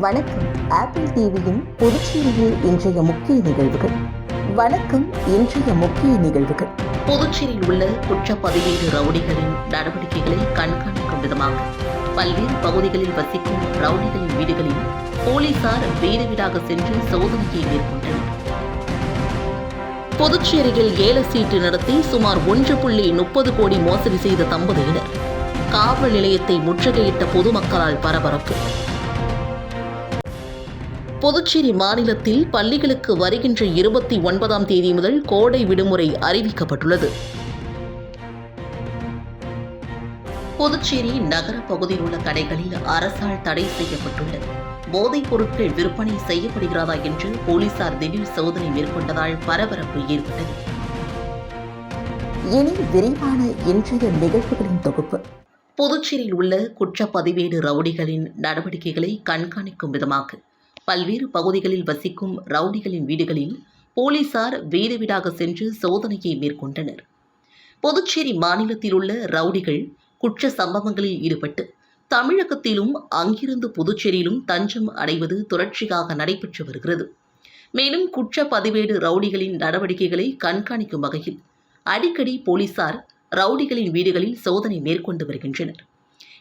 வணக்கம். ஆப்பிள் டிவியின் புதுச்சேரியில் இன்றைய முக்கிய நிகழ்வுகள். வணக்கம் இன்றைய முக்கிய நிகழ்வுகள். புதுச்சேரியில் உள்ள குற்றப்பதிவேடு ரவுடிகளின் நடவடிக்கைகளை கண்காணிக்கும் விதமாக பல்வேறு பகுதிகளில் வசிக்கும் ரவுடிகளின் வீடுகளில் போலீசார் வீடு வீடாக சென்று சோதனையை மேற்கொண்டனர். புதுச்சேரியில் ஏல சீட்டு நடத்தி சுமார் ஒன்று புள்ளி முப்பது கோடி மோசடி செய்த தம்பதியினர். காவல் நிலையத்தை முற்றுகையிட்ட பொதுமக்களால் பரபரப்பு. புதுச்சேரி மாநிலத்தில் பள்ளிகளுக்கு வருகின்ற இருபத்தி ஒன்பதாம் தேதி முதல் கோடை விடுமுறை அறிவிக்கப்பட்டுள்ளது. புதுச்சேரி நகர பகுதியில் உள்ள கடைகளில் அரசால் தடை செய்யப்பட்டுள்ள போதைப் பொருட்கள் விற்பனை செய்யப்படுகிறதா என்று போலீசார் திடீர் சோதனை மேற்கொண்டதால் பரபரப்பு ஏற்பட்டது. இனி விரிவான இன்றைய நிகழ்வுகளின் தொகுப்பு. புதுச்சேரியில் உள்ள குற்றப்பதிவேடு ரவுடிகளின் நடவடிக்கைகளை கண்காணிக்கும் விதமாக பல்வேறு பகுதிகளில் வசிக்கும் ரவுடிகளின் வீடுகளில் போலீசார் வீடு வீடாக சென்று சோதனையை மேற்கொண்டனர். புதுச்சேரி மாநிலத்தில் உள்ள ரவுடிகள் குற்ற சம்பவங்களில் ஈடுபட்டு தமிழகத்திலும் அங்கிருந்து புதுச்சேரியிலும் தஞ்சம் அடைவது தொடர்ச்சியாக நடைபெற்று வருகிறது. மேலும் குற்ற பதிவேடு ரவுடிகளின் நடவடிக்கைகளை கண்காணிக்கும் வகையில் அடிக்கடி போலீசார் ரவுடிகளின் வீடுகளில் சோதனை மேற்கொண்டு வருகின்றனர்.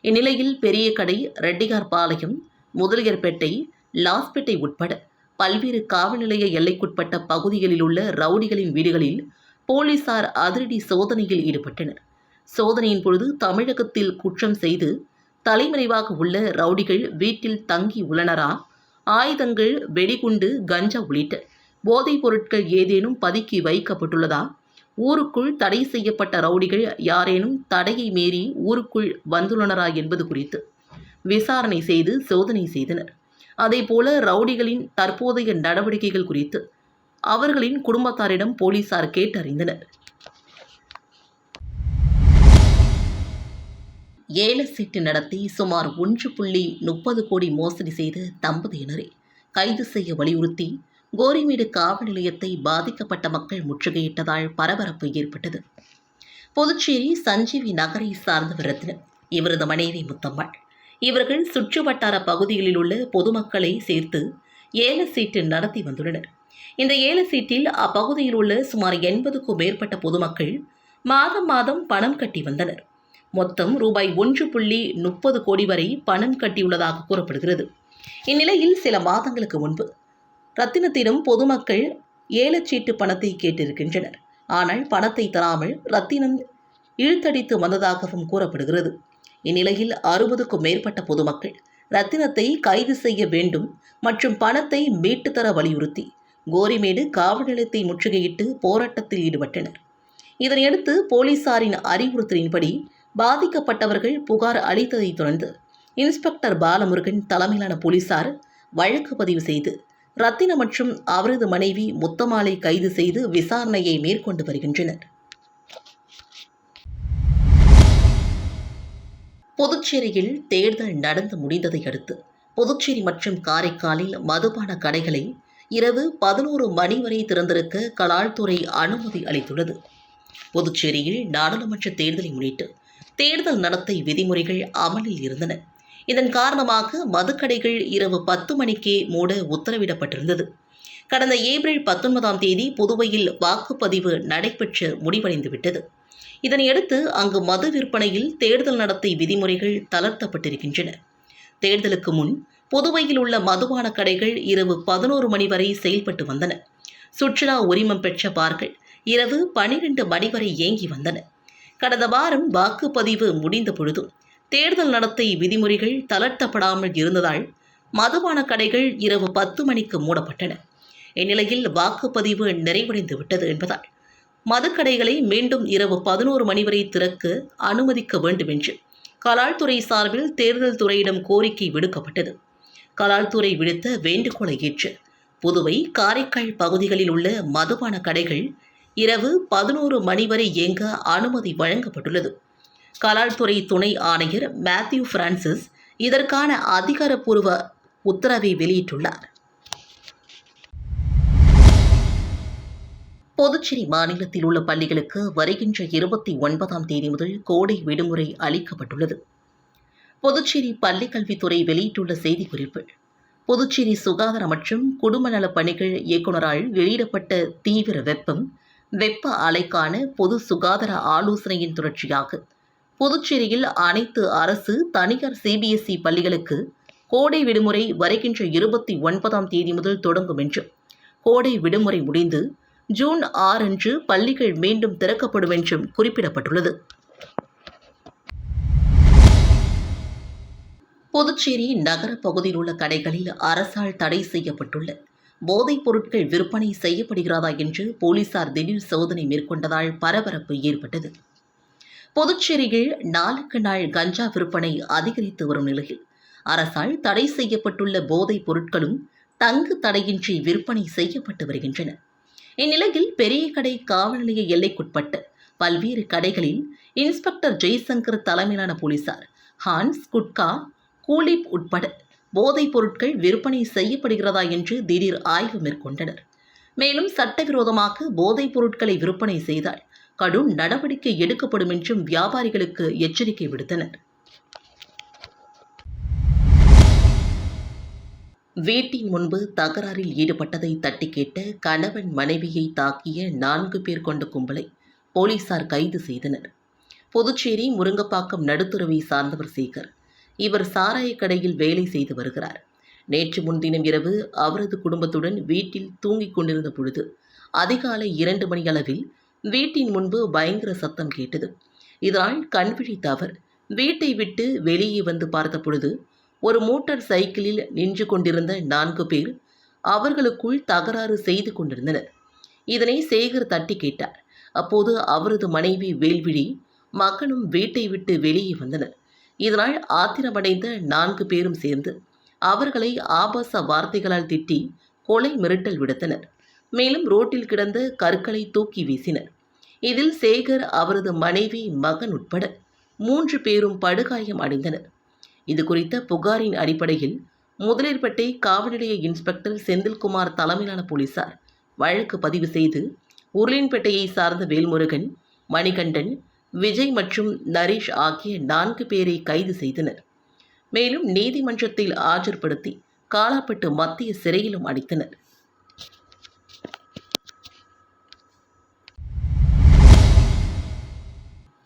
இந்நிலையில் பெரிய கடை ரெட்டிகார் பாளையம் முதலியர்பேட்டை லாஸ்பேட்டை உட்பட பல்வேறு காவல் நிலைய எல்லைக்குட்பட்ட பகுதிகளில் உள்ள ரவுடிகளின் வீடுகளில் போலீசார் அதிரடி சோதனையில் ஈடுபட்டனர். சோதனையின் பொழுது தமிழகத்தில் குற்றம் செய்து தலைமறைவாக உள்ள ரவுடிகள் வீட்டில் தங்கி உள்ளனரா? ஆயுதங்கள் வெடிகுண்டு கஞ்சா உள்ளிட்ட போதைப் பொருட்கள் ஏதேனும் பதுக்கி வைக்கப்பட்டுள்ளதா? ஊருக்குள் தடை செய்யப்பட்ட ரவுடிகள் யாரேனும் தடையை மீறி ஊருக்குள் வந்துள்ளனரா என்பது குறித்து விசாரணை செய்து சோதனை செய்தனர். அதேபோல ரவுடிகளின் தற்போதைய நடவடிக்கைகள் குறித்து அவர்களின் குடும்பத்தாரிடம் போலீசார் கேட்டறிந்தனர். ஏல சீட்டு நடத்தி சுமார் ஒன்று புள்ளி முப்பது கோடி மோசடி செய்த தம்பதியினரை கைது செய்ய வலியுறுத்தி கோரிமேடு காவல் நிலையத்தை பாதிக்கப்பட்ட மக்கள் முற்றுகையிட்டதால் பரபரப்பு ஏற்பட்டது. புதுச்சேரி சஞ்சீவி நகரை சார்ந்தவர் ரத்னம். இவரது மனைவி முத்தம்மாள். இவர்கள் சுற்றுவட்டார பகுதிகளில் உள்ள பொதுமக்களை சேர்த்து ஏல சீட்டு நடத்தி வந்துள்ளனர். இந்த ஏல சீட்டில் அப்பகுதியில் உள்ள சுமார் எண்பதுக்கும் மேற்பட்ட பொதுமக்கள் மாதம் மாதம் பணம் கட்டி வந்தனர். மொத்தம் ரூபாய் ஒன்று புள்ளி முப்பது கோடி வரை பணம் கட்டியுள்ளதாக கூறப்படுகிறது. இந்நிலையில் சில மாதங்களுக்கு முன்பு ரத்தினத்திடம் பொதுமக்கள் ஏலச்சீட்டு பணத்தை கேட்டிருக்கின்றனர். ஆனால் பணத்தை தராமல் ரத்தினம் இழுத்தடித்து வந்ததாகவும் கூறப்படுகிறது. இந்நிலையில் அறுபதுக்கும் மேற்பட்ட பொதுமக்கள் ரத்தினத்தை கைது செய்ய வேண்டும் மற்றும் பணத்தை மீட்டு தர வலியுறுத்தி கோரிமேடு காவல் நிலையத்தை முற்றுகையிட்டு போராட்டத்தில் ஈடுபட்டனர். இதனையடுத்து போலீசாரின் அறிவுறுத்தலின்படி பாதிக்கப்பட்டவர்கள் புகார் அளித்ததைத் தொடர்ந்து இன்ஸ்பெக்டர் பாலமுருகன் தலைமையிலான போலீசார் வழக்கு பதிவு செய்து ரத்தின மற்றும் அவரது மனைவி முத்தமாலை கைது செய்து விசாரணையை மேற்கொண்டு வருகின்றனர். புதுச்சேரியில் தேர்தல் நடந்து முடிந்ததை அடுத்து புதுச்சேரி மற்றும் காரைக்காலில் மதுபான கடைகளை இரவு பதினோரு மணி வரை திறந்திருக்க கலால்துறை அனுமதி அளித்துள்ளது. புதுச்சேரியில் நாடாளுமன்ற தேர்தலை முன்னிட்டு தேர்தல் நடத்தை விதிமுறைகள் அமலில் இருந்தன. இதன் காரணமாக மதுக்கடைகள் இரவு பத்து மணிக்கே மூட உத்தரவிடப்பட்டிருந்தது. கடந்த ஏப்ரல் பத்தொன்பதாம் தேதி புதுவையில் வாக்குப்பதிவு நடைபெற்று முடிவடைந்துவிட்டது. இதனையடுத்து அங்கு மது விற்பனையில் தேர்தல் நடத்தை விதிமுறைகள் தளர்த்தப்பட்டிருக்கின்றன. தேர்தலுக்கு முன் புதுவையில் உள்ள மதுபான கடைகள் இரவு பதினோரு மணி வரை செயல்பட்டு வந்தன. சுற்றுலா உரிமம் பெற்ற பார்கள் இரவு பனிரெண்டு மணி வரை இயங்கி வந்தன. கடந்த வாரம் வாக்குப்பதிவு முடிந்த பொழுதும் தேர்தல் நடத்தை விதிமுறைகள் தளர்த்தப்படாமல் இருந்ததால் மதுபான கடைகள் இரவு பத்து மணிக்கு மூடப்பட்டன. இந்நிலையில் வாக்குப்பதிவு நிறைவடைந்து விட்டது என்பதால் மதுக்கடைகளை மீண்டும் இரவு பதினோரு மணி வரை திறக்க அனுமதிக்க வேண்டும் என்று கலால்துறை சார்பில் தேர்தல் துறையிடம் கோரிக்கை விடுக்கப்பட்டது. கலால்துறை விடுத்த வேண்டுகோளை ஏற்று புதுவை காரைக்கால் பகுதிகளில் உள்ள மதுபான கடைகள் இரவு பதினோரு மணி வரை இயங்க அனுமதி வழங்கப்பட்டுள்ளது. கலால்துறை துணை ஆணையர் மேத்யூ பிரான்சிஸ் இதற்கான அதிகாரப்பூர்வ உத்தரவை வெளியிட்டுள்ளார். புதுச்சேரி மாநிலத்தில் உள்ள பள்ளிகளுக்கு வருகின்ற இருபத்தி ஒன்பதாம் தேதி முதல் கோடை விடுமுறை அளிக்கப்பட்டுள்ளது. புதுச்சேரி பள்ளிக்கல்வித்துறை வெளியிட்டுள்ள செய்திக்குறிப்பு புதுச்சேரி சுகாதார மற்றும் குடும்ப நலப் பணிகள் இயக்குநரால் வெளியிடப்பட்ட தீவிர வெப்பம் வெப்ப அலைக்கான பொது சுகாதார ஆலோசனையின் தொடர்ச்சியாக புதுச்சேரியில் அனைத்து அரசு தனியார் சிபிஎஸ்இ பள்ளிகளுக்கு கோடை விடுமுறை வருகின்ற இருபத்தி ஒன்பதாம் தேதி முதல் தொடங்கும் என்றும் கோடை விடுமுறை முடிந்து ஜூன் ஆறு அன்று பள்ளிகள் மீண்டும் திறக்கப்படும் என்றும் குறிப்பிடப்பட்டுள்ளது. புதுச்சேரி நகர பகுதியில் உள்ள கடைகளில் அரசால் தடை செய்யப்பட்டுள்ள போதைப் பொருட்கள் விற்பனை செய்யப்படுகிறதா என்று போலீசார் திடீர் சோதனை மேற்கொண்டதால் பரபரப்பு ஏற்பட்டது. புதுச்சேரியில் நாளுக்கு நாள் கஞ்சா விற்பனை அதிகரித்து வரும் நிலையில் அரசால் தடை செய்யப்பட்டுள்ள போதைப் பொருட்களும் தங்கு தடையின்றி விற்பனை செய்யப்பட்டு வருகின்றன. இந்நிலையில் பெரிய கடை காவல் நிலைய எல்லைக்குட்பட்டு பல்வேறு கடைகளில் இன்ஸ்பெக்டர் ஜெய்சங்கர் தலைமையிலான போலீசார் ஹான்ஸ் குட்கா கூலிப் உட்பட போதைப் பொருட்கள் விற்பனை செய்யப்படுகிறதா என்று திடீர் ஆய்வு மேற்கொண்டனர். மேலும் சட்டவிரோதமாக போதைப் பொருட்களை விற்பனை செய்தால் கடும் நடவடிக்கை எடுக்கப்படும் என்றும் வியாபாரிகளுக்கு எச்சரிக்கை விடுத்தனர். வீட்டின் முன்பு தகராறில் ஈடுபட்டதை தட்டி கேட்ட கணவன் மனைவியை தாக்கிய நான்கு பேர் கொண்ட கும்பலை போலீசார் கைது செய்தனர். புதுச்சேரி முருங்கப்பாக்கம் நடுத்துறவை சார்ந்தவர் சேகர் இவர் சாராய கடையில் வேலை செய்து வருகிறார். நேற்று முன்தினம் இரவு அவரது குடும்பத்துடன் வீட்டில் தூங்கிக் கொண்டிருந்த பொழுது அதிகாலை இரண்டு மணி அளவில் வீட்டின் முன்பு பயங்கர சத்தம் கேட்டது. இதனால் கண்விழித்த அவர் வீட்டை விட்டு வெளியே வந்து பார்த்த பொழுது ஒரு மோட்டார் சைக்கிளில் நின்று கொண்டிருந்த நான்கு பேர் அவர்களுக்குள் தகராறு செய்து கொண்டிருந்தனர். இதனை சேகர் தட்டி கேட்டார். அப்போது அவரது மனைவி வேல்விழி மகனும் வீட்டை விட்டு வெளியே வந்தனர். இதனால் ஆத்திரமடைந்த நான்கு பேரும் சேர்ந்து அவர்களை ஆபாச வார்த்தைகளால் திட்டி கொலை மிரட்டல் விடுத்தனர். மேலும் ரோட்டில் கிடந்த கற்களை தூக்கி வீசினர். இதில் சேகர் அவரது மனைவி மகன் உட்பட மூன்று பேரும் படுகாயம் அடைந்தனர். இது குறித்த புகாரின் அடிப்படையில் முதலிற்பேட்டை காவல்நிலைய இன்ஸ்பெக்டர் செந்தில்குமார் தலைமையிலான போலீசார் வழக்கு பதிவு செய்து உருளின்பேட்டையை சார்ந்த வேல்முருகன் மணிகண்டன் விஜய் மற்றும் நரேஷ் ஆகிய நான்கு பேரை கைது செய்தனர். மேலும் நீதிமன்றத்தில் ஆஜர்படுத்தி காலாப்பட்டு மத்திய சிறையிலும் அடைத்தனர்.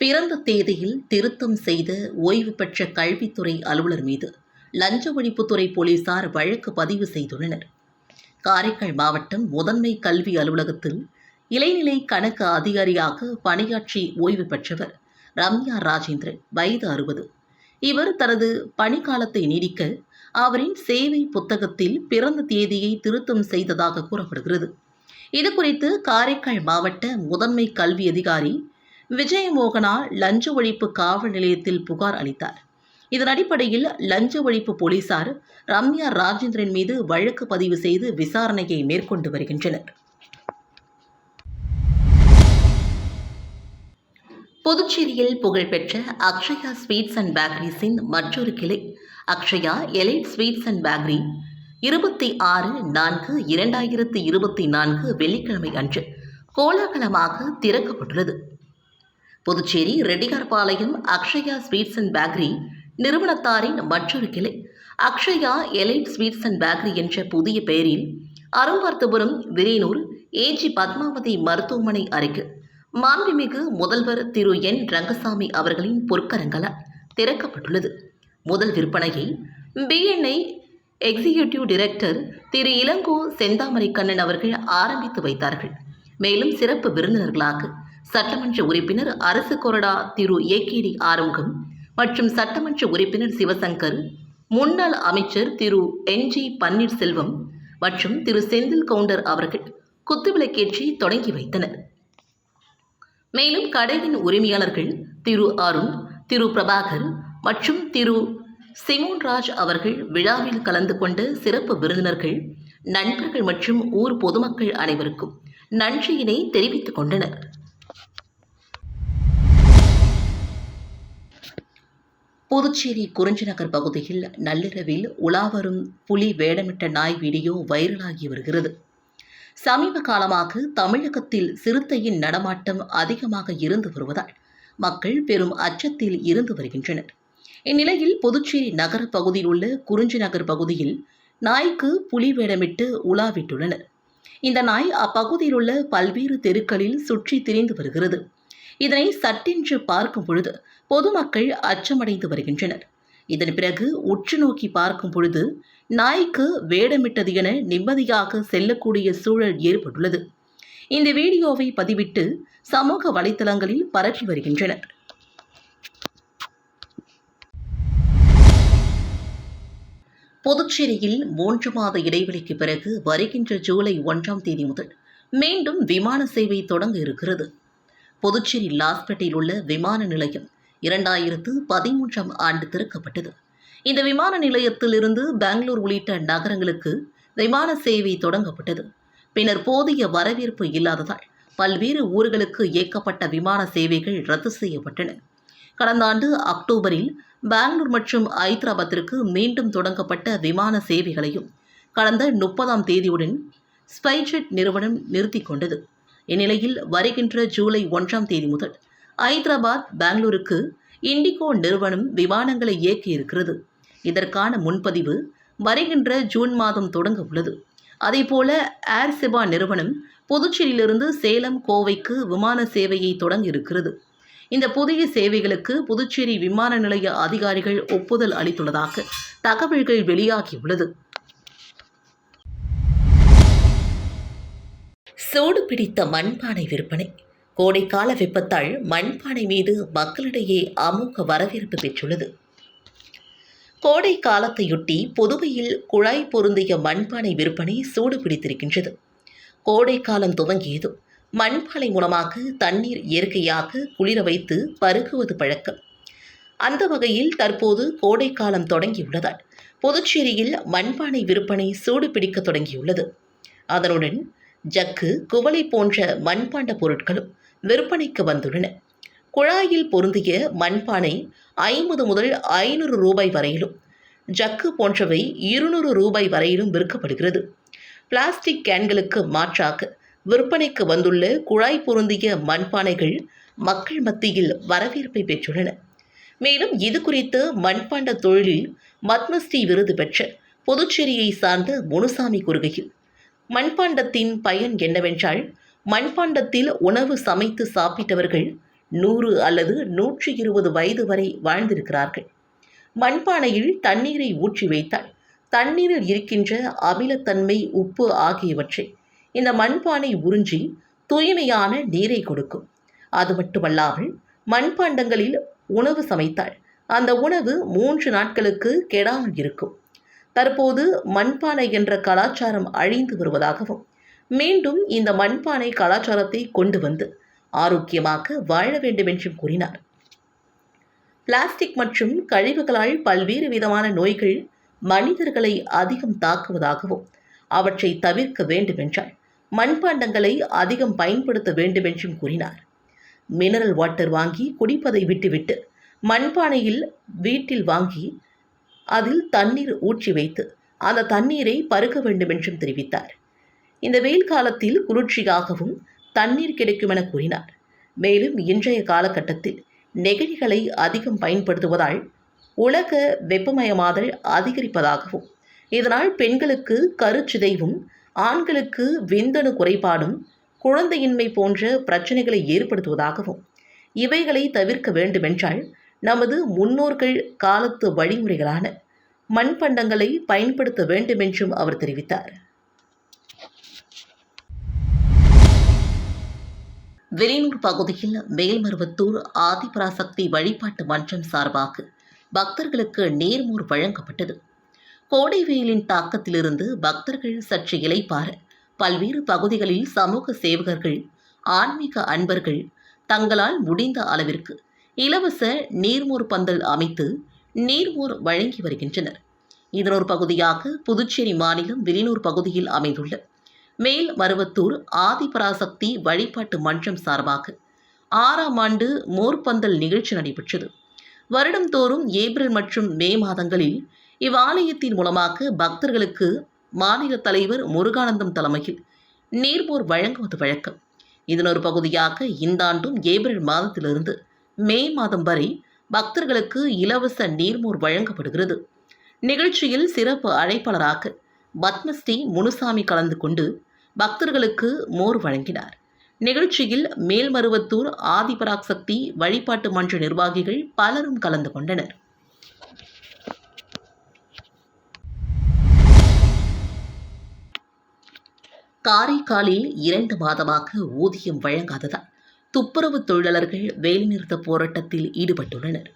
பிறந்த தேதியில் திருத்தம் செய்த ஓய்வு பெற்ற கல்வித்துறை அலுவலர் மீது லஞ்ச ஒழிப்புத்துறை போலீசார் வழக்கு பதிவு செய்துள்ளனர். காரைக்கால் மாவட்டம் முதன்மை கல்வி அலுவலகத்தில் இளைநிலை கணக்கு அதிகாரியாக பணியாற்றி ஓய்வு பெற்றவர் ரம்யா ராஜேந்திரன் வயது அறுபது. இவர் தனது பணிக்காலத்தை நீடிக்க அவரின் சேவை புத்தகத்தில் பிறந்த தேதியை திருத்தம் செய்ததாக கூறப்படுகிறது. இது குறித்து காரைக்கால் மாவட்ட முதன்மை கல்வி அதிகாரி விஜயமோகனா லஞ்ச ஒழிப்பு காவல் நிலையத்தில் புகார் அளித்தார். இதன் அடிப்படையில் லஞ்ச ஒழிப்பு போலீசார் ரம்யா ராஜேந்திரன் மீது வழக்கு பதிவு செய்து விசாரணையை மேற்கொண்டு வருகின்றனர். புதுச்சேரியில் புகழ்பெற்ற அக்ஷயா ஸ்வீட்ஸ் அண்ட் பேக்கரிஸின் மற்றொரு கிளை Akshaya elite sweets and bakery இருபத்தி ஆறு நான்கு இரண்டாயிரத்து இருபத்தி நான்கு வெள்ளிக்கிழமை அன்று கோலாகலமாக திறக்கப்பட்டுள்ளது. Puducherry Reddiarpalayam Akshaya sweets and bakery நிறுவனத்தாரின் மற்றொரு கிளை. Akshaya elite sweets and bakery என்ற புதிய பெயரில் அரும்பார்த்தபுரம் விரியனூர் ஏஜி பத்மாவதி மருத்துவமனை அருகே மாண்புமிகு முதல்வர் திரு. என். ரங்கசாமி அவர்களின் பொற்கரங்களால் திறக்கப்பட்டுள்ளது. முதல் விற்பனையை PNI executive director Thiru. Ilango Senthamarai Kannan அவர்கள் ஆரம்பித்து வைத்தார்கள். மேலும் சிறப்பு விருந்தினர்களாக சட்டமன்ற உறுப்பினர் அரசு கொறடா திரு. ஏகேடி ஆரோகம் மற்றும் சட்டமன்ற உறுப்பினர் சிவசங்கர் முன்னாள் அமைச்சர் திரு. என்ஜி பன்னீர்செல்வம் மற்றும் திரு. செந்தில் கவுண்டர் அவர்கள் குத்துவிளக்கேற்றி தொடங்கி வைத்தனர். மேலும் கடையின் உரிமையாளர்கள் திரு. அருண் திரு. பிரபாகர் மற்றும் திரு. சிமோன்ராஜ் அவர்கள் விழாவில் கலந்து கொண்ட சிறப்பு விருந்தினர்கள் நண்பர்கள் மற்றும் ஊர் பொதுமக்கள் அனைவருக்கும் நன்றியினை தெரிவித்துக் கொண்டனர். புதுச்சேரி குறிஞ்சிநகர் பகுதியில் நள்ளிரவில் உலாவரும் புலி வேடமிட்ட நாய் வீடியோ வைரலாகி வருகிறது. சமீப காலமாக தமிழகத்தில் சிறுத்தையின் நடமாட்டம் அதிகமாக இருந்து வருவதால் மக்கள் பெரும் அச்சத்தில் இருந்து வருகின்றனர். இந்நிலையில் புதுச்சேரி நகர பகுதியில் உள்ள குறிஞ்சி நகர் பகுதியில் நாய்க்கு புலி வேடமிட்டு உலாவிட்டுள்ளனர். இந்த நாய் அப்பகுதியில் உள்ள பல்வேறு தெருக்களில் சுற்றி திரிந்து வருகிறது. இதனை சட்டென்று பார்க்கும் பொழுது பொதுமக்கள் அச்சமடைந்து வருகின்றனர். இதன் பிறகு உற்று நோக்கி பார்க்கும் பொழுது நாய்க்கு வேடமிட்டது என நிம்மதியாக செல்லக்கூடிய சூழல் ஏற்பட்டுள்ளது. இந்த வீடியோவை பதிவிட்டு சமூக வலைத்தளங்களில் பரப்பி வருகின்றனர். புதுச்சேரியில் மூன்று மாத இடைவெளிக்கு பிறகு வருகின்ற ஜூலை ஒன்றாம் தேதி முதல் மீண்டும் விமான சேவை தொடங்க இருக்கிறது. புதுச்சேரி லாஸ்பேட்டையில் உள்ள விமான நிலையம் இரண்டாயிரத்து பதிமூன்றாம் ஆண்டு திறக்கப்பட்டது. இந்த விமான நிலையத்திலிருந்து பெங்களூர் உள்ளிட்ட நகரங்களுக்கு விமான சேவை தொடங்கப்பட்டது. பின்னர் போதிய வரவேற்பு இல்லாததால் பல்வேறு ஊர்களுக்கு இயக்கப்பட்ட விமான சேவைகள் ரத்து செய்யப்பட்டன. கடந்த ஆண்டு அக்டோபரில் பெங்களூர் மற்றும் ஐதராபாத்திற்கு மீண்டும் தொடங்கப்பட்ட விமான சேவைகளையும் கடந்த முப்பதாம் தேதியுடன் ஸ்பைஜெட் நிறுவனம் நிறுத்திக் கொண்டது. இந்நிலையில் வருகின்ற ஜூலை ஒன்றாம் தேதி முதல் ஐதராபாத் பெங்களூருக்கு இண்டிகோ நிறுவனம் விமானங்களை இயக்கியிருக்கிறது. இதற்கான முன்பதிவு வருகின்ற ஜூன் மாதம் தொடங்க உள்ளது. அதேபோல ஏர் செபா நிறுவனம் புதுச்சேரியிலிருந்து சேலம் கோவைக்கு விமான சேவையை தொடங்கியிருக்கிறது. இந்த புதிய சேவைகளுக்கு புதுச்சேரி விமான நிலைய அதிகாரிகள் ஒப்புதல் அளித்துள்ளதாக தகவல்கள் வெளியாகியுள்ளது. சூடு பிடித்த மண்பானை விற்பனை. கோடைக்கால வெப்பத்தால் மண்பானை மீது மக்களிடையே அமோக வரவேற்பு பெற்றுள்ளது. கோடை காலத்தையொட்டி புதுவையில் குழாய் பொருந்திய மண்பானை விற்பனை சூடு பிடித்திருக்கின்றது கோடை காலம் துவங்கியதும் மண்பானை மூலமாக தண்ணீர் இயற்கையாக குளிர வைத்து பருகுவது பழக்கம். அந்த வகையில் தற்போது கோடை காலம் தொடங்கியுள்ளதால் புதுச்சேரியில் மண்பானை விற்பனை சூடு பிடிக்க தொடங்கியுள்ளது. அதனுடன் ஜக்கு குவளை போன்ற மண்பாண்ட பொருட்களும் விற்பனைக்கு வந்துள்ளன. குழாயில் பொருந்திய மண்பானை ஐம்பது முதல் ஐநூறு ரூபாய் வரையிலும் ஜக்கு போன்றவை இருநூறு ரூபாய் வரையிலும் விற்கப்படுகிறது. பிளாஸ்டிக் கேன்களுக்கு மாற்றாக விற்பனைக்கு வந்துள்ள குழாய் பொருந்திய மண்பானைகள் மக்கள் மத்தியில் வரவேற்பை பெற்றுள்ளன. மேலும் இது குறித்து மண்பாண்ட தொழிலில் பத்மஸ்ரீ விருது பெற்ற புதுச்சேரியை சார்ந்த முனுசாமி கூறுகையில் மண்பாண்டத்தின் பயன் என்னவென்றால் மண்பாண்டத்தில் உணவு சமைத்து சாப்பிட்டவர்கள் நூறு அல்லது நூற்றி இருபது வயது வரை வாழ்ந்திருக்கிறார்கள். மண்பானையில் தண்ணீரை ஊற்றி வைத்தால் தண்ணீரில் இருக்கின்ற அமிலத்தன்மை உப்பு ஆகியவற்றை இந்த மண்பானை உறிஞ்சி தூய்மையான நீரை கொடுக்கும். அது மட்டுமல்லாமல் மண்பாண்டங்களில் உணவு சமைத்தால் அந்த உணவு மூன்று நாட்களுக்கு கெடாமல் இருக்கும். தற்போது மண்பானை என்ற கலாச்சாரம் அழிந்து வருவதாகவும் மீண்டும் இந்த மண்பானை கலாச்சாரத்தை கொண்டு வந்து ஆரோக்கியமாக வாழ வேண்டும் என்றும் கூறினார். பிளாஸ்டிக் மற்றும் கழிவுகளால் பல்வேறு விதமான நோய்கள் மனிதர்களை அதிகம் தாக்குவதாகவும் அவற்றை தவிர்க்க வேண்டுமென்றால் மண்பாண்டங்களை அதிகம் பயன்படுத்த வேண்டுமென்றும் கூறினார். மினரல் வாட்டர் வாங்கி குடிப்பதை விட்டுவிட்டு மண்பானையில் வீட்டில் வாங்கி அதில் தண்ணீர் ஊற்றி வைத்து அந்த தண்ணீரை பருக வேண்டுமென்றும் தெரிவித்தார். இந்த வெயில் காலத்தில் குளிர்ச்சியாகவும் தண்ணீர் கிடைக்கும் என கூறினார். மேலும் இன்றைய காலகட்டத்தில் நெகிழிகளை அதிகம் பயன்படுத்துவதால் உலக வெப்பமயமாதல் அதிகரிப்பதாகவும் இதனால் பெண்களுக்கு கருச்சிதைவும் ஆண்களுக்கு விந்தணு குறைபாடும் குழந்தையின்மை போன்ற பிரச்சனைகளை ஏற்படுத்துவதாகவும் இவைகளை தவிர்க்க வேண்டுமென்றால் நமது முன்னோர்கள் காலத்து வழிமுறைகளான மண்பண்டங்களை பயன்படுத்த வேண்டுமென்றும் அவர் தெரிவித்தார். வெளியூர் பகுதியில் மேல்மருவத்தூர் ஆதிபராசக்தி வழிபாட்டு மன்றம் சார்பாக பக்தர்களுக்கு நேர்மூர் வழங்கப்பட்டது. கோடை வெயிலின் தாக்கத்திலிருந்து பக்தர்கள் சற்று இலைப்பார பல்வேறு பகுதிகளில் சமூக சேவகர்கள் ஆன்மீக அன்பர்கள் தங்களால் முடிந்த அளவிற்கு இலவச நீர்மோர் பந்தல் அமைத்து நீர்மோர் வழங்கி வருகின்றனர். இதனொரு பகுதியாக புதுச்சேரி மாநிலம் விலினூர் பகுதியில் அமைந்துள்ள மேல் மருவத்தூர் ஆதிபராசக்தி வழிபாட்டு மன்றம் சார்பாக ஆறாம் ஆண்டு மோர்பந்தல் நிகழ்ச்சி நடைபெற்றது. வருடந்தோறும் ஏப்ரல் மற்றும் மே மாதங்களில் இவ்வாலயத்தின் மூலமாக பக்தர்களுக்கு மாநில தலைவர் முருகானந்தம் தலைமையில் நீர்மோர் வழங்குவது வழக்கம். இதன் ஒரு பகுதியாக இந்த ஆண்டும் ஏப்ரல் மாதத்திலிருந்து மே மாதம் வரை பக்தர்களுக்கு இலவச நீர்மோர் வழங்கப்படுகிறது. நிகழ்ச்சியில் சிறப்பு அழைப்பாளராக பத்மஸ்ரீ முனுசாமி கலந்து கொண்டு பக்தர்களுக்கு மோர் வழங்கினார். நிகழ்ச்சியில் மேல்மருவத்தூர் ஆதிபராக் சக்தி வழிபாட்டு மன்ற நிர்வாகிகள் பலரும் கலந்து கொண்டனர். காரைக்காலில் இரண்டு மாதமாக ஊதியம் வழங்காததால் துப்புரவு தொழிலாளர்கள் வேலைநிறுத்த போராட்டத்தில் ஈடுபட்டுள்ளனர்.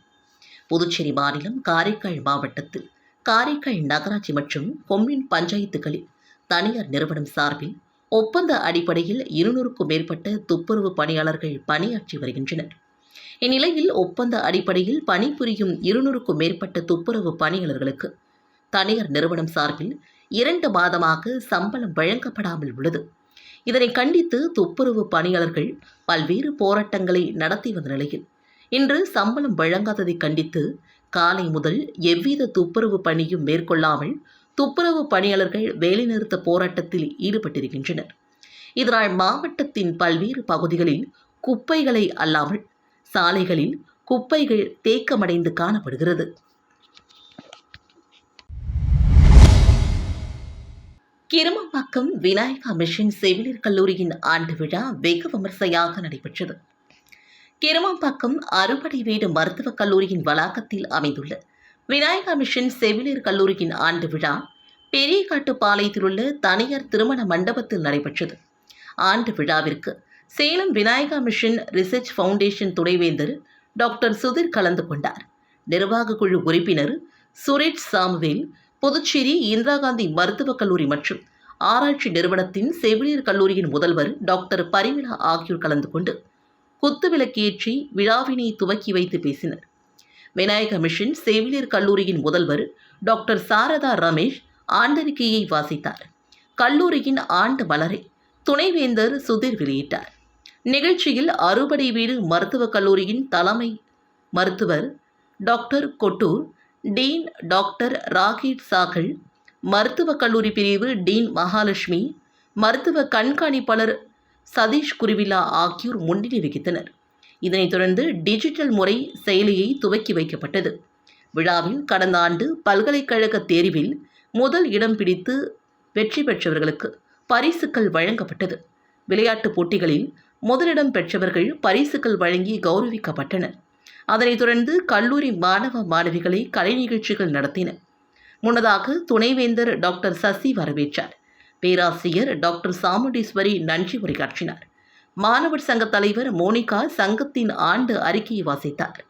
புதுச்சேரி மாநிலம் காரைக்கால் மாவட்டத்தில் காரைக்கால் நகராட்சி மற்றும் கொம்யூன் பஞ்சாயத்துகளில் தனியார் நிறுவனம் சார்பில் ஒப்பந்த அடிப்படையில் இருநூறுக்கும் மேற்பட்ட துப்புரவு பணியாளர்கள் பணியாற்றி வருகின்றனர். இந்நிலையில் ஒப்பந்த அடிப்படையில் பணிபுரியும் இருநூறுக்கும் மேற்பட்ட துப்புரவு பணியாளர்களுக்கு தனியார் நிறுவனம் சார்பில் இரண்டு மாதமாக சம்பளம் வழங்கப்படாமல் உள்ளது. இதனை கண்டித்து துப்புரவு பணியாளர்கள் பல்வேறு போராட்டங்களை நடத்தி வந்த நிலையில் இன்று சம்பளம் வழங்காததை கண்டித்து காலை முதல் எவ்வித துப்புரவு பணியும் மேற்கொள்ளாமல் துப்புரவு பணியாளர்கள் வேலைநிறுத்த போராட்டத்தில் ஈடுபட்டிருக்கின்றனர். இதனால் மாவட்டத்தின் பல்வேறு பகுதிகளில் குப்பைகளை அல்லாமல் சாலைகளில் குப்பைகள் தேக்கமடைந்து காணப்படுகிறது. கிருமம்பாக்கம் விநாயகா மிஷன் செவிலியர் கல்லூரியின் ஆண்டு விழா வெகு விமர்சையாக நடைபெற்றது. கிருமம்பாக்கம் அறுபடை வீடு மருத்துவக் கல்லூரியின் வளாகத்தில் அமைந்துள்ள விநாயகா மிஷன் செவிலியர் கல்லூரியின் ஆண்டு விழா பெரியகாட்டுப்பாளையத்தில் உள்ள தனியார் திருமண மண்டபத்தில் நடைபெற்றது. ஆண்டு விழாவிற்கு Salem Vinayaka mission research foundation துணைவேந்தர் டாக்டர் சுதிர் கலந்து கொண்டார். நிர்வாக குழு உறுப்பினர் சுரேஷ் சாமுவேல் புதுச்சேரி இந்திரா காந்தி மருத்துவக் கல்லூரி மற்றும் ஆராய்ச்சி நிறுவனத்தின் செவிலியர் கல்லூரியின் முதல்வர் டாக்டர் பரிமிளா ஆகியோர் கலந்து கொண்டு குத்துவிளக்கேற்றி விழாவினை துவக்கி வைத்து பேசினர். விநாயக மிஷன் செவிலியர் கல்லூரியின் முதல்வர் டாக்டர் சாரதா ரமேஷ் ஆண்டறிக்கையை வாசித்தார். கல்லூரியின் ஆண்டு மலரை துணைவேந்தர் சுதீர் வெளியிட்டார். நிகழ்ச்சியில் அறுபடை வீடு மருத்துவக் கல்லூரியின் தலைமை மருத்துவர் doctor Kottur dean doctor Rakesh Sehgal மருத்துவக் கல்லூரி பிரிவு டீன் மகாலட்சுமி மருத்துவ கண்காணிப்பாளர் சதீஷ் குருவிலா ஆகியோர் முன்னிலை வகித்தனர். இதனைத் தொடர்ந்து டிஜிட்டல் முறை செயலியை துவக்கி வைக்கப்பட்டது. விழாவில் கடந்த ஆண்டு பல்கலைக்கழக தேர்வில் முதல் இடம் பிடித்து வெற்றி பெற்றவர்களுக்கு பரிசுகள் வழங்கப்பட்டது. விளையாட்டுப் போட்டிகளில் முதலிடம் பெற்றவர்கள் பரிசுகள் வழங்கி கௌரவிக்கப்பட்டனர். அதனைத் தொடர்ந்து கல்லூரி மாணவ மாணவிகளை கலை நிகழ்ச்சிகள் நடத்தின. முன்னதாக துணைவேந்தர் டாக்டர் சசி வரவேற்றார். பேராசிரியர் டாக்டர் சாமுண்டீஸ்வரி நன்றி உரையாற்றினார். மாணவர் சங்க தலைவர் மோனிகா சங்கத்தின் ஆண்டு அறிக்கையை வாசித்தார்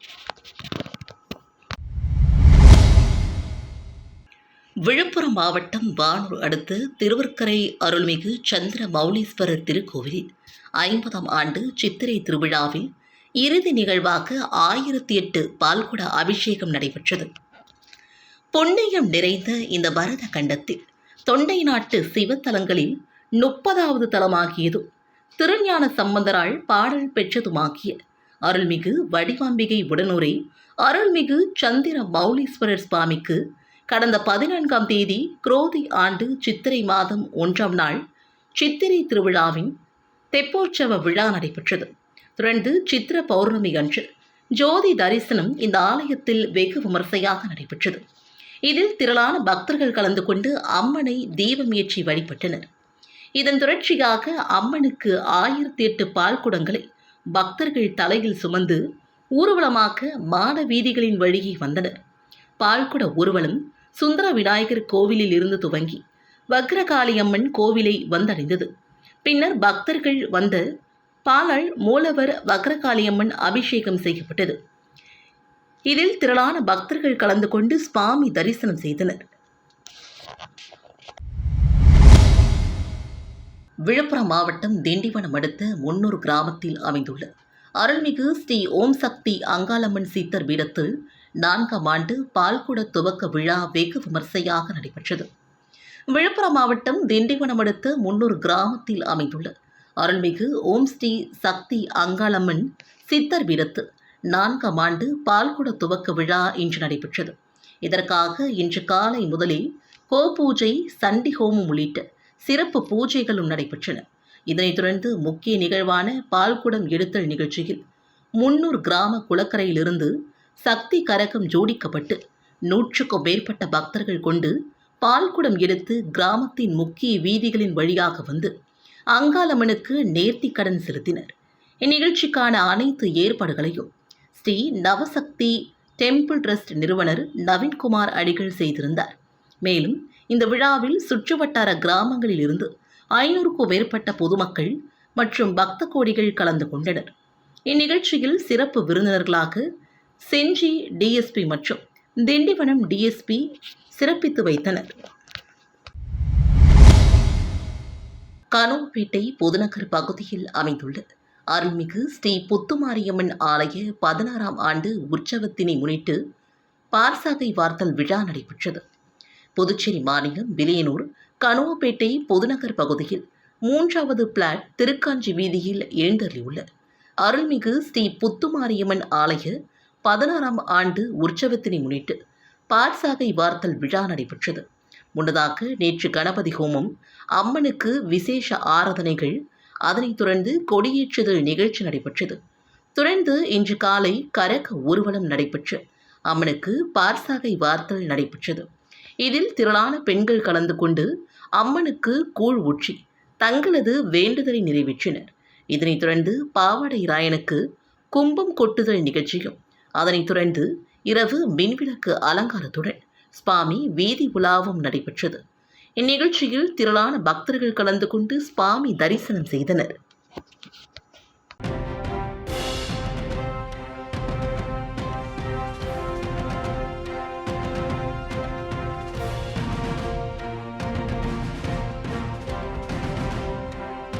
விழுப்புரம் மாவட்டம் வானூர் அடுத்த திருவர்க்கரை அருள்மிகு சந்திர மௌலீஸ்வரர் திருக்கோவிலில் ஐம்பதாம் ஆண்டு சித்திரை திருவிழாவில் இறுதி நிகழ்வாக ஆயிரத்தி எட்டு பால்குட அபிஷேகம் நடைபெற்றது. புண்ணியம் நிறைந்த இந்த பரத கண்டத்தில் தொண்டை நாட்டு சிவத்தலங்களில் முப்பதாவது தலமாகியதும் திருஞான சம்பந்தரால் பாடல் பெற்றதுமாகிய அருள்மிகு வடிவாம்பிகை உடனுரை அருள்மிகு சந்திர மௌலீஸ்வரர் சுவாமிக்கு கடந்த பதினான்காம் தேதி குரோதி ஆண்டு சித்திரை மாதம் ஒன்றாம் நாள் சித்திரை திருவிழாவின் தெப்போற்சவ விழா நடைபெற்றது. தொடர்ந்து சித்திர பௌர்ணமி அன்று ஜோதி தரிசனம் இந்த ஆலயத்தில் வெகு விமர்சையாக நடைபெற்றது. இதில் திரளான பக்தர்கள் கலந்து கொண்டு அம்மனை தீபம் ஏற்றி வழிபட்டனர். இதன் தொடர்ச்சியாக அம்மனுக்கு ஆயிரத்தி எட்டு பால் குடங்களை பக்தர்கள் தலையில் சுமந்து ஊர்வலமாக மாட வீதிகளின் வழியே வந்தனர். பால்குட ஊர்வலம் சுந்தர விநாயகர் கோவிலில் இருந்து துவங்கி வக்ரகாளியம்மன் கோவிலை வந்தடைந்தது. பின்னர் பக்தர்கள் வந்த பாலால் மூலவர் வக்ரகாளியம்மன் அபிஷேகம் செய்யப்பட்டது. இதில் திரளான பக்தர்கள் கலந்து கொண்டு சுவாமி தரிசனம் செய்தனர். விழுப்புரம் மாவட்டம் திண்டிவனம் அடுத்த முன்னூர் கிராமத்தில் அமைந்துள்ள அருள்மிகு ஸ்ரீ ஓம் சக்தி அங்காளம்மன் சீத்தர் பீடத்தில் நான்காம் ஆண்டு பால்குட துவக்க விழா வெகு விமர்சையாக நடைபெற்றது. விழுப்புரம் மாவட்டம் திண்டிவனம் அடுத்த முன்னூர் கிராமத்தில் அமைந்துள்ள அருள்மிகு ஓம் ஸ்ரீ சக்தி அங்காளம்மன் சித்தர் பீடத்து நான்காம் ஆண்டு பால்குட துவக்க விழா இன்று நடைபெற்றது. இதற்காக இன்று காலை முதலே கோபூஜை சண்டி ஹோமம் உள்ளிட்ட சிறப்பு பூஜைகளும் நடைபெற்றன. இதனைத் தொடர்ந்து முக்கிய நிகழ்வான பால்குடம் எடுத்தல் நிகழ்ச்சியில் முன்னூர் கிராம குளக்கரையிலிருந்து சக்தி கரகம் ஜோடிக்கப்பட்டு நூற்றுக்கும் மேற்பட்ட பக்தர்கள் கொண்டு பால்குடம் எடுத்து கிராமத்தின் முக்கிய வீதிகளின் வழியாக வந்து அங்காளம்மனுக்கு நேர்த்தி கடன் செலுத்தினர். இந்நிகழ்ச்சிக்கான அனைத்து ஏற்பாடுகளையும் ஸ்ரீ நவசக்தி டெம்பிள் ட்ரஸ்ட் நிறுவனர் நவீன்குமார் அடிகள் செய்திருந்தார். மேலும் இந்த விழாவில் சுற்றுவட்டார கிராமங்களில் இருந்து ஐநூறுக்கும் மேற்பட்ட பொதுமக்கள் மற்றும் பக்த கோடிகள் கலந்து கொண்டனர். இந்நிகழ்ச்சியில் சிறப்பு விருந்தினர்களாக செஞ்சி டிஎஸ்பி மற்றும் திண்டிவனம் டிஎஸ்பி சிறப்பித்து வைத்தனர். கனூர்பேட்டை பொதுநகர் பகுதியில் அமைந்துள்ள அருள்மிகு ஸ்ரீ புத்துமாரியம்மன் ஆலய பதினாறாம் ஆண்டு உற்சவத்தினை முன்னிட்டு பார்சாகை வார்த்தல் விழா நடைபெற்றது. புதுச்சேரி மாநிலம் விலையனூர் கனுவப்பேட்டை பொதுநகர் பகுதியில் மூன்றாவது பிளாட் திருக்காஞ்சி வீதியில் எழுந்தருளியுள்ள அருள்மிகு ஸ்ரீ புத்துமாரியம்மன் ஆலய பதினாறாம் ஆண்டு உற்சவத்தினை முன்னிட்டு பார்சாகை வார்த்தல் விழா நடைபெற்றது. முன்னதாக நேற்று கணபதி ஹோமம் அம்மனுக்கு விசேஷ ஆராதனைகள் அதனைத் தொடர்ந்து கொடியேற்றுதல் நிகழ்ச்சி நடைபெற்றது. தொடர்ந்து இன்று காலை கரக ஊர்வலம் நடைபெற்று அம்மனுக்கு பார்சாகை வார்த்தல் நடைபெற்றது. இதில் திரளான பெண்கள் கலந்து கொண்டு அம்மனுக்கு கூழ் ஊற்றி தங்களது வேண்டுதலை நிறைவேற்றினர். இதனைத் தொடர்ந்து பாவாடை ராயனுக்கு கும்பம் கொட்டுதல் நிகழ்ச்சியும் அதனைத் தொடர்ந்து இரவு மின்விளக்கு அலங்காரத்துடன் சுவாமி வீதி உலாவும் நடைபெற்றது. இந்நிகழ்ச்சியில் திரளான பக்தர்கள் கலந்து கொண்டு சுவாமி தரிசனம் செய்தனர்.